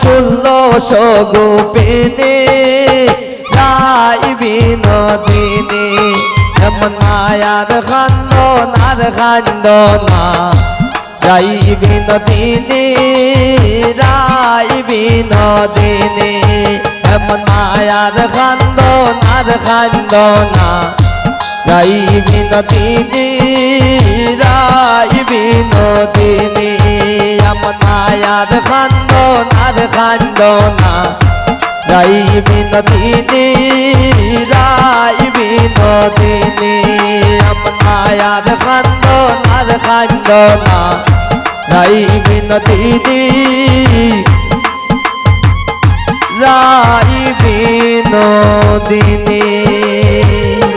শুনলো সগুপিনে রাই বিনোদিনী এমন মায়ার খান্দ নার খান্দ না। রাই বিনোদিনী রাই বিনোদিনী এমন মায়ার খান্দ নার খান্দ না। রাই বিনোদিনী মায়ার খান্দ নার খান্দ না। রাই বিনোদিনী রাই বিনোদিনী এমন মায়ার খান্দ নার খান্দ না। রাই বিনোদিনী রাই বিনোদিনী